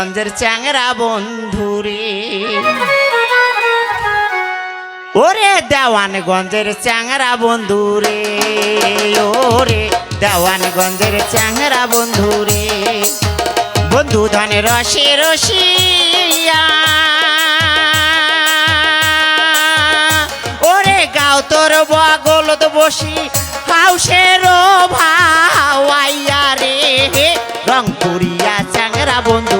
গঞ্জের চ্যাংরা বন্ধুরে ওরে দেওয়ানগঞ্জের চ্যাংরা বন্ধুরে ওরে দেওয়ানগঞ্জের চ্যাংরা বন্ধুরে বন্ধু ধনে রসে রসিয়া। ওরে গাও তোর বগলত বসি হাউসের ভাওয়াইয়া রে। রংপুরিয়া চ্যাংরা বন্ধু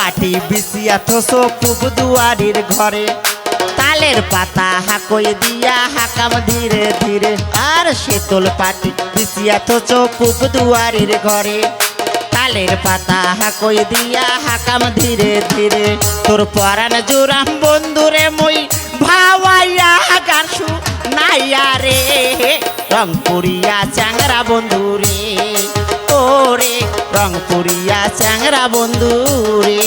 পাটি বিছিয়া থসো পুব দুয়ারির ঘরে। তালের পাতা হাকই দিয়া হাকাম ধীরে ধীরে। আর শীতল পাটি বিছিয়া থসো পুব দুয়ারির ঘরে। তালের পাতা হাকই দিয়া হাকাম ধীরে ধীরে। তোর পরাণ জুরাম বন্ধুরে মই ভাওয়াইয়া গানসু নাইয়া রে। রংপুরিয়া চাংরা বন্ধুরে, ওরে রংপুরিয়া চাংরা বন্ধুরে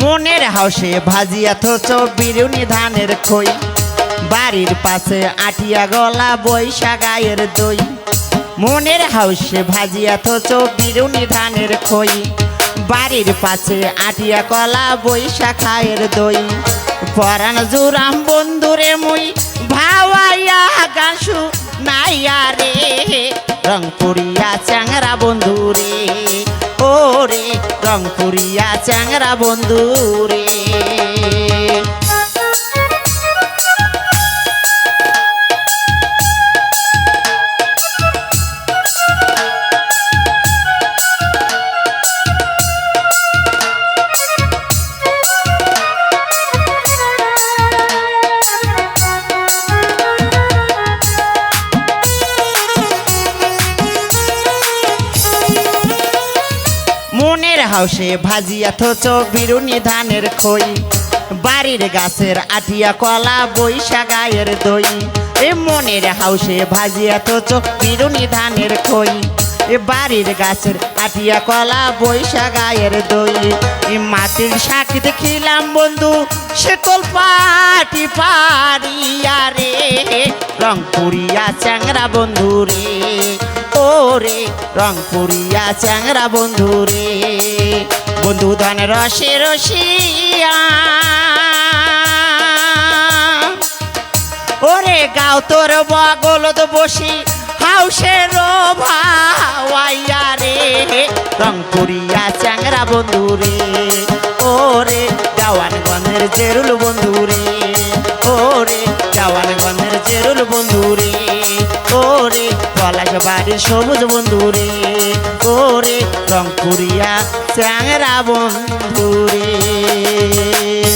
মনের হাউসে ভাজিয়া থোচ বিরুনি ধানের খই। বাড়ির পাশে আটিয়া গলা বৈশা গায়ের দই। মনের হাউসে ভাজিয়া থোচ বিরুনি ধানের খই। বাড়ির পাশে আটিয়া কলা বৈশা খায়ের দই। পরাণ জুরাম বন্ধুরে মুই ভাওয়াইয়া গানসু নাইয়া রে। রংপুরিয়া চাংরা বন্ধুরে, ওরে রংপুরিয়া চাংরা বন্ধুরে। মনের হাউসে ভাজিয়া থোচ বিরুনি ধানের খই। বাড়ির গাছের আটিয়া কলা বৈশা গায়ের দই। এ মনের হাউসে ভাজিয়া থোচ বিরুনি ধানের খই। এ বাড়ির গাছের আটিয়া কলা বৈশা গায়ের দই। এ মাটির সাকিত দেখিলাম বন্ধু শীতল পাটি পারিয়া রে। রংপুরিয়া চ্যাংরা বন্ধু রে। ওরে রংপুরিয়া চ্যাংরা বন্ধু রে। বন্ধু ধন রসে রসিয়া। ওরে গাও তোর বগলত বসি হাউসের ভাওয়াইয়া রে। রংপুরিয়া চ্যাংরা বন্ধু রে, ওরে দেওয়ানগঞ্জের জেরুল বন্ধু রে। বাড়ির সবুজ বন্ধুরে ওরে রংপুরিয়া চ্যাংরা চাঙরা রে।